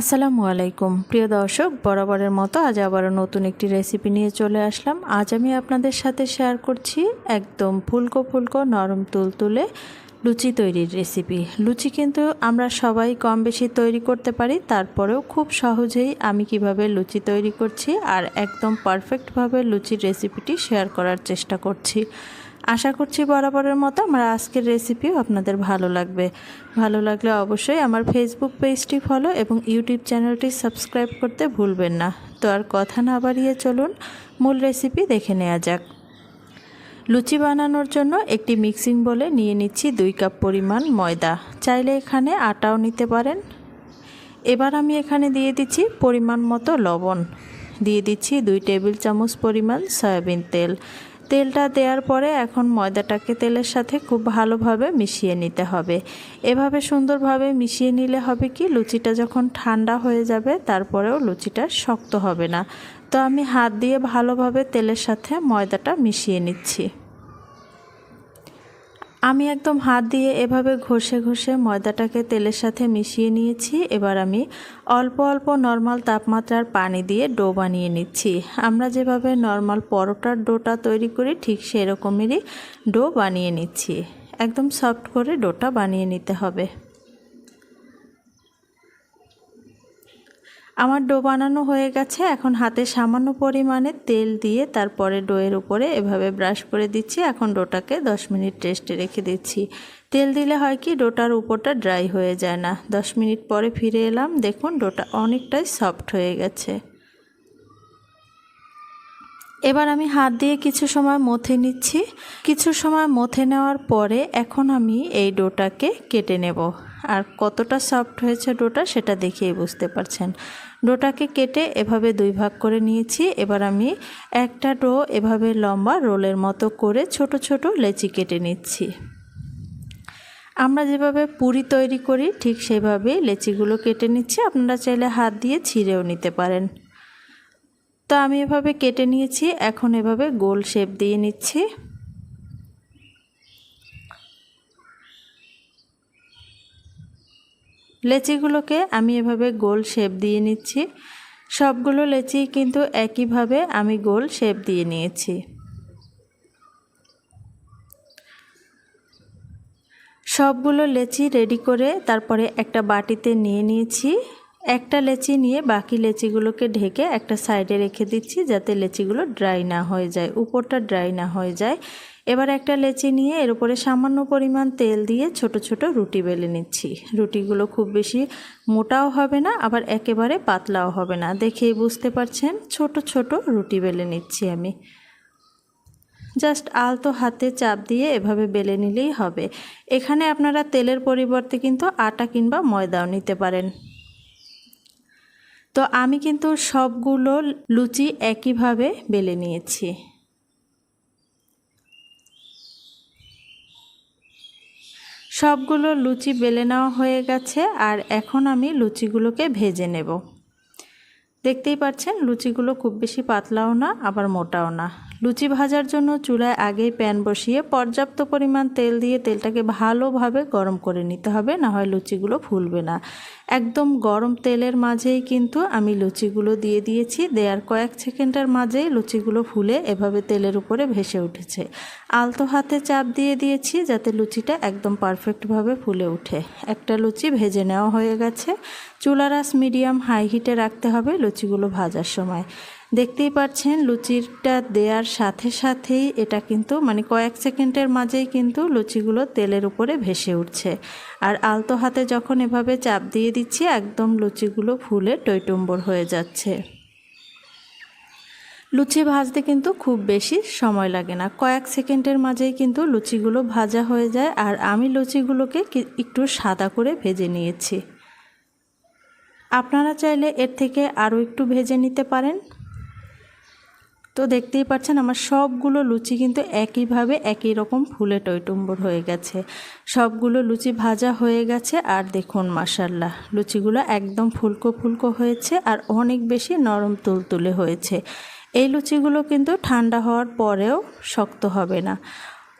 আসসালামু আলাইকুম। প্রিয় দর্শক, বরাবরের মতো আজ আবারও নতুন একটি রেসিপি নিয়ে চলে আসলাম। আজ আমি আপনাদের সাথে শেয়ার করছি একদম ফুলকো ফুলকো নরম তুলতুলে লুচি তৈরির রেসিপি লুচি কিন্তু আমরা সবাই কম বেশি তৈরি করতে পারি, তারপরেও খুব সহজেই আমি কীভাবে লুচি তৈরি করছি আর একদম পারফেক্টভাবে লুচির রেসিপিটি শেয়ার করার চেষ্টা করছি। আশা করছি বরাবরের মতো আমার আজকের রেসিপিও আপনাদের ভালো লাগবে। ভালো লাগলে অবশ্যই আমার ফেসবুক পেজটি ফলো এবং ইউটিউব চ্যানেলটি সাবস্ক্রাইব করতে ভুলবেন না। তো আর কথা না বাড়িয়ে চলুন, মূল রেসিপি দেখে নেওয়া যাক। লুচি বানানোর জন্য একটি মিক্সিং বলে নিয়ে নিচ্ছি দুই কাপ পরিমাণ ময়দা। চাইলে এখানে আটাও নিতে পারেন। এবার আমি এখানে দিয়ে দিচ্ছি পরিমাণ মতো লবণ। দিয়ে দিচ্ছি দুই টেবিল চামচ পরিমাণ সয়াবিন তেল। তেলটা দেওয়ার পরে এখন ময়দাটাকে তেলের সাথে খুব ভালোভাবে মিশিয়ে নিতে হবে। এভাবে সুন্দরভাবে মিশিয়ে নিলে হবে কি, লুচিটা যখন ঠান্ডা হয়ে যাবে তারপরেও লুচিটা শক্ত হবে না। তো আমি হাত দিয়ে ভালোভাবে তেলের সাথে ময়দাটা মিশিয়ে নিচ্ছি। আমি একদম হাত দিয়ে এভাবে ঘষে ঘষে ময়দাটাকে তেলের সাথে মিশিয়ে নিয়েছি। এবার আমি অল্প অল্প নর্মাল তাপমাত্রার পানি দিয়ে ডো বানিয়ে নিচ্ছি। আমরা যেভাবে নর্মাল পরোটার ডোটা তৈরি করি, ঠিক সেরকমেরই ডো বানিয়ে নিচ্ছি। একদম সফট করে ডোটা বানিয়ে নিতে হবে। আমার ডো বানানো হয়ে গেছে। এখন হাতে সামান্য পরিমাণে তেল দিয়ে তারপরে ডোয়ের উপরে এভাবে ব্রাশ করে দিচ্ছি। এখন ডোটাকে 10 মিনিট রেস্টে রেখে দিচ্ছি। তেল দিলে হয় কি, ডোটার উপরটা ড্রাই হয়ে যায় না। 10 মিনিট পরে ফিরে এলাম। দেখুন, ডোটা অনেকটাই সফট হয়ে গেছে। এবার আমি হাত দিয়ে কিছু সময় মথে নিচ্ছি। কিছু সময় মথে নেওয়ার পরে এখন আমি এই ডোটাকে কেটে নেব। আর কতটা সফট হয়েছে ডোটা সেটা দেখেই বুঝতে পারছেন। ডোটাকে কেটে এভাবে দুই ভাগ করে নিয়েছি। এবার আমি একটা ডো এভাবে লম্বা রোলের মতো করে ছোট ছোট লেচি কেটে নিচ্ছি। আমরা যেভাবে পুরি তৈরি করি, ঠিক সেভাবেই লেচিগুলো কেটে নিচ্ছি। আপনারা চাইলে হাত দিয়ে ছিঁড়েও নিতে পারেন। তো আমি এভাবে কেটে নিয়েছি। এখন এভাবে গোল শেপ দিয়ে নিচ্ছি। লেচিগুলোকে আমি এভাবে গোল শেপ দিয়ে নিচ্ছি। সবগুলো লেচি কিন্তু একইভাবে আমি গোল শেপ দিয়ে নিয়েছি। সবগুলো লেচি রেডি করে তারপরে একটা বাটিতে নিয়ে নিয়েছি। একটা লেচি নিয়ে বাকি লেচিগুলোকে ঢেকে একটা সাইডে রেখে দিচ্ছি যাতে লেচিগুলো ড্রাই না হয়ে যায়, উপরটা ড্রাই না হয়ে যায়। এবার একটা লেচি নিয়ে এর উপরে সামান্য পরিমাণ তেল দিয়ে ছোট ছোট রুটি বেলে নিচ্ছি। রুটিগুলো খুব বেশি মোটাও হবে না, আবার একেবারে পাতলাও হবে না। দেখেই বুঝতে পারছেন, ছোট ছোট রুটি বেলে নিচ্ছি আমি। জাস্ট আলতো হাতে চাপ দিয়ে এভাবে বেলে নিলেই হবে। এখানে আপনারা তেলের পরিবর্তে কিন্তু আটা কিংবা ময়দাও নিতে পারেন। তো আমি কিন্তু সবগুলো লুচি একইভাবে বেলে নিয়েছি। সবগুলো লুচি বেলে নেওয়া হয়ে গেছে আর এখন আমি লুচিগুলোকে ভেজে নেব। দেখতেই পাচ্ছেন, লুচিগুলো খুব বেশি পাতলাও না, আবার মোটাও না। লুচি ভাজার জন্য চুলায় আগেই প্যান বসিয়ে পর্যাপ্ত পরিমাণ তেল দিয়ে তেলটাকে ভালোভাবে গরম করে নিতে হবে, না হয় লুচিগুলো ফুলবে না। একদম গরম তেলের মাঝেই কিন্তু আমি লুচিগুলো দিয়ে দিয়েছি। দেওয়ার কয়েক সেকেন্ডের মাঝেই লুচিগুলো ফুলে এভাবে তেলের উপরে ভেসে উঠেছে। আলতো হাতে চাপ দিয়ে দিয়েছি যাতে লুচিটা একদম পারফেক্টভাবে ফুলে উঠে একটা লুচি ভেজে নেওয়া হয়ে গেছে। চুলারাস মিডিয়াম হাই হিটে রাখতে হবে লুচিগুলো ভাজার সময়। দেখতেই পাচ্ছেন, লুচিটা দেওয়ার সাথে সাথেই এটা কিন্তু মানে কয়েক সেকেন্ডের মাঝেই কিন্তু লুচিগুলো তেলের উপরে ভেসে উঠছে। আর আলতো হাতে যখন এভাবে চাপ দিয়ে দিচ্ছি, একদম লুচিগুলো ফুলে টইটুম্বর হয়ে যাচ্ছে। লুচি ভাজতে কিন্তু খুব বেশি সময় লাগে না। কয়েক সেকেন্ডের মাঝেই কিন্তু লুচিগুলো ভাজা হয়ে যায়, আর আমি লুচিগুলোকে একটু সাদা করে ভেজে নিয়েছি। আপনারা চাইলে এর থেকে আরও একটু ভেজে নিতে পারেন। তো দেখতেই পাচ্ছেন আমার সবগুলো লুচি কিন্তু একইভাবে একই রকম ফুলে টইটুম্বর হয়ে গেছে। সবগুলো লুচি ভাজা হয়ে গেছে আর দেখুন মাসাল্লাহ লুচিগুলো একদম ফুলকো ফুলকো হয়েছে আর অনেক বেশি নরম তুলতুলে হয়েছে। এই লুচিগুলো কিন্তু ঠান্ডা হওয়ার পরেও শক্ত হবে না।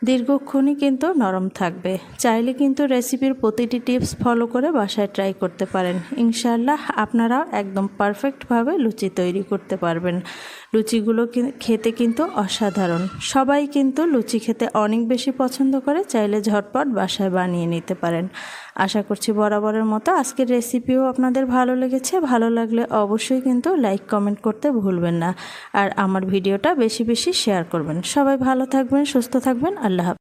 দীর্ঘক্ষণই কিন্তু নরম থাকবে। চাইলে কিন্তু রেসিপির প্রতিটি টিপস ফলো করে বাসায় ট্রাই করতে পারেন। ইনশাল্লাহ আপনারাও একদম পারফেক্টভাবে লুচি তৈরি করতে পারবেন। লুচিগুলো খেতে কিন্তু অসাধারণ। সবাই কিন্তু লুচি খেতে অনেক বেশি পছন্দ করে, চাইলে ঝটপট বাসায় বানিয়ে নিতে পারেন। আশা করছি বরাবরের মতো। আজকের রেসিপিও আপনাদের ভালো লেগেছে। ভালো লাগলে অবশ্যই কিন্তু লাইক কমেন্ট করতে ভুলবেন না। আর আমার ভিডিওটা বেশি বেশি শেয়ার করবেন। সবাই ভালো থাকবেন, সুস্থ থাকবেন। আল্লাহ